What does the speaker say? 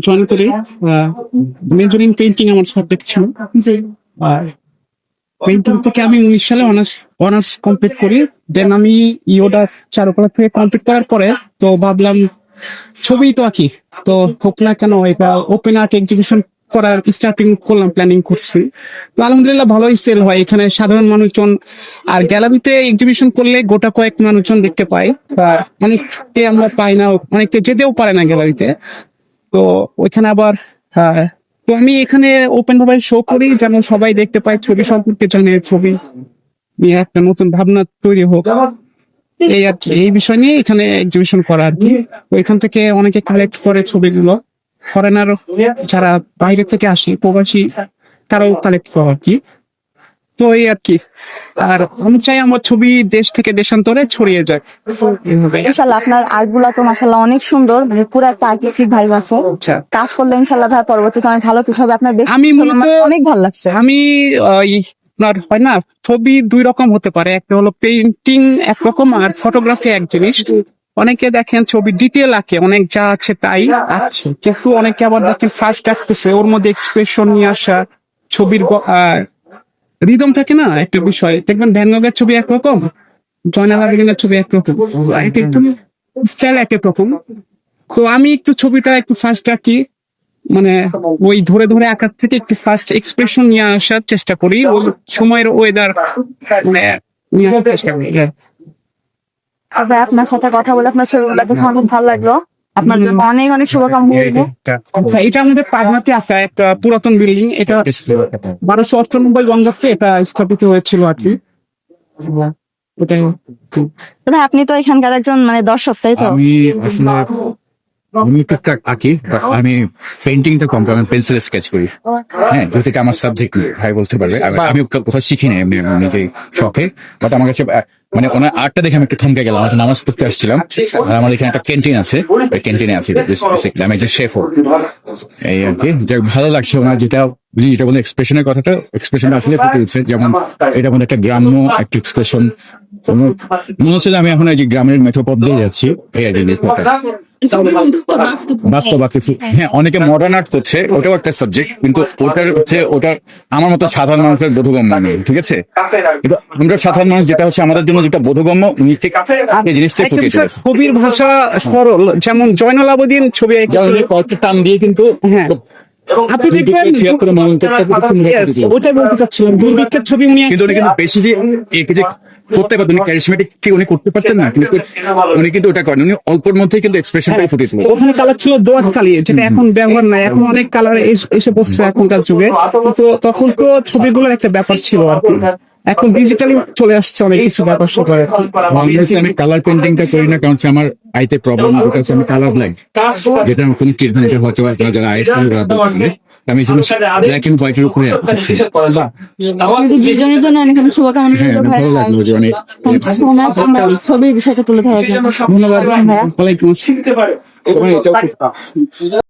Join করি painting আমার subject ছিল পেন্টিং আমি উনিশ সালে অনার্স অনার্স কমপ্লিট করি দেন আমি ইওটা চারুকলা থেকে কমপ্লিট করার পরে তো ভাবলাম ছবি তো আঁকি, তো হোক না কেন, এটা ওপেন আর্ট এক্সিবিশন করার স্টার্টিং করলাম প্ল্যানিং করছি। তো আলহামদুলিল্লাহ ভালোই সেল হয়। এখানে সাধারণ মানুষজন আর গ্যালারিতে এক্সিবিশন করলে গোটা কয়েক মানুষজন দেখতে পাই আর অনেককে আমরা পাই না অনেককে যেতেও পারে না গ্যালারিতে। তো ওইখানে আবার হ্যাঁ, তো আমি এখানে ওপেন ভাবে শো করি যেন সবাই দেখতে পায় ছবি সম্পর্কে জানে ছবি নিয়ে একটা নতুন ভাবনা তৈরি হোক। এই আর কি এই বিষয় নিয়ে এখানে এক্সিবিশন করা আর কি। ওইখান থেকে অনেকে কালেক্ট করে ছবিগুলো। ফরেনার যারা বাইরে থেকে আসে প্রবাসী তারাও কালেক্ট করে আর কি। তো এই আর কি। আর আমি চাই আমার ছবি দেশ থেকে দেশান্তরে ছড়িয়ে যায় এইভাবে ইনশাল্লাহ আপনার আর্টগুলা তো মাসাল্লাহ অনেক সুন্দর মানে পুরো একটা আর্টিস্টিক ভাইব আছে। আচ্ছা। কাজ করলে ইনশাল্লাহ ভাই পরবর্তীতে অনেক ভালো কিছু হবে। আপনার আমি মূলত- অনেক ভালো লাগছে। আমি আপনার হয় না ছবি দুই রকম হতে পারে। একটা হলো পেইন্টিং একরকম আর ফটোগ্রাফি এক জিনিস। অনেকে দেখেন ছবি ডিটেল আঁকে অনেক যা আছে তাই আছে কিন্তু অনেকে আবার দেখেন ফার্স্ট আঁকতেছে ওর মধ্যে এক্সপ্রেশন নিয়ে আসা ছবির রিদম থাকে না একটা বিষয়। দেখবেন ভ্যানগের ছবি একরকম জয়নাল আবেদিনের ছবি একরকম। এক একটু স্টাইল এক এক রকম। তো আমি একটু ছবিটা একটু ফার্স্ট আঁকি মানে ওই ধরে ধরে আঁকার থেকে একটু ফার্স্ট এক্সপ্রেশন নিয়ে আসার চেষ্টা করি। ওই সময়ের ওয়েদার মানে চেষ্টা করি। হ্যাঁ। ভাই আপনার সাথে কথা বলে আপনার ছবিগুলো দেখে অনেক ভালো লাগল আপনার জন্য অনেক অনেক শুভকামনা রইল। আচ্ছা এটা আমাদের পাবনাতে আছে একটা পুরাতন বিল্ডিং এটা বারোশো অষ্টানব্বই বঙ্গাব্দে এটা স্থাপিত হয়েছিল আর কি ওটাই তো আপনি তো এখানকার একজন মানে দর্শক তাই তো আমি আমি টুকটাক আঁকি আমি পেন্টিংটা কম আমি পেন্সিল স্কেচ করি হ্যাঁ যেহেতু আমার সাবজেক্ট ভাই বলতে পারবে আমি কোথাও শিখিনি এমনি এমনি নিজে শখে বাট আমার কাছে মানে ওনার আর্টটা দেখে আমি একটু থমকে গেলাম। আমি নামাজ পড়তে আসছিলাম। আর আমার এখানে একটা ক্যান্টিন আছে। ওই ক্যান্টিনে আছি। আমি একজন শেফ এই আর কি। যাক, ভালো লাগছে ওনার যেটা উনি যেটা বলে এক্সপ্রেশনের কথাটা এক্সপ্রেশনটা আসলে ফুটে উঠছে। যেমন এটা মধ্যে একটা গ্রাম্য একটা এক্সপ্রেশন মনে হচ্ছে যে আমি এখন এই যে গ্রামের মেঠোপথ দিয়ে যাচ্ছি। এই বাস্তব হ্যাঁ অনেকে মডার্ন আর্ট করছে ওটাও একটা সাবজেক্ট কিন্তু ওটার হচ্ছে ওটা আমার মতো সাধারণ মানুষের বোধগম্য নেই ঠিক আছে? কিন্তু আমরা সাধারণ মানুষ যেটা হচ্ছে আমাদের জন্য যেটা বোধগম্য উনি ঠিক এই জিনিসটা বিষয়, ছবির ভাষা সরল যেমন জয়নাল আবেদিন ছবি কয়েকটা টান দিয়ে কিন্তু হ্যাঁ। আপনি দেখবেন ছিয়াত্তর মনোনয়নটা খুব সুন্দর Yes, করে দিলেন। ওটাই বলতে চাচ্ছিলাম দুর্ভিক্ষের ছবি উনি কিন্তু উনি কিন্তু বেশি যে একে যে করতে পারতেন ক্যারিসমেটিক কি উনি করতে পারতেন না কিন্তু উনি কিন্তু ওটা করেন। উনি অল্পর মধ্যেই কিন্তু এক্সপ্রেশনটাই ওখানে কালার ছিল দোয়াত কালি যেটা এখন ব্যবহার নাই। এখন অনেক কালার এসে বসছে এখনকার যুগে। তো তখন তো ছবিগুলোর একটা ব্যাপার ছিল আর কি। এখন ডিজিটালি চলে আসছে অনেক কিছু ব্যাপার স্যাপার বাংলাদেশে আমি কালার পেন্টিংটা করি না কারণ আমার আইতে প্রবলেম যেটা হচ্ছে আমি কালার ব্ল্যাক যেটা আমার কোনো ট্রিটমেন্ট হতে পারে না, যারা আইস আমি এই জন্য ব্ল্যাক এন্ড হোয়াইটের উপরে। দুজনের জন্য অনেক অনেক শুভকামনা হ্যাঁ ভাই ভালো লাগল যে অনেক ছবির বিষয়টা তুলে ধরার জন্য ধন্যবাদ। ভাইয়া ওয়ালাইকুম আসসালাম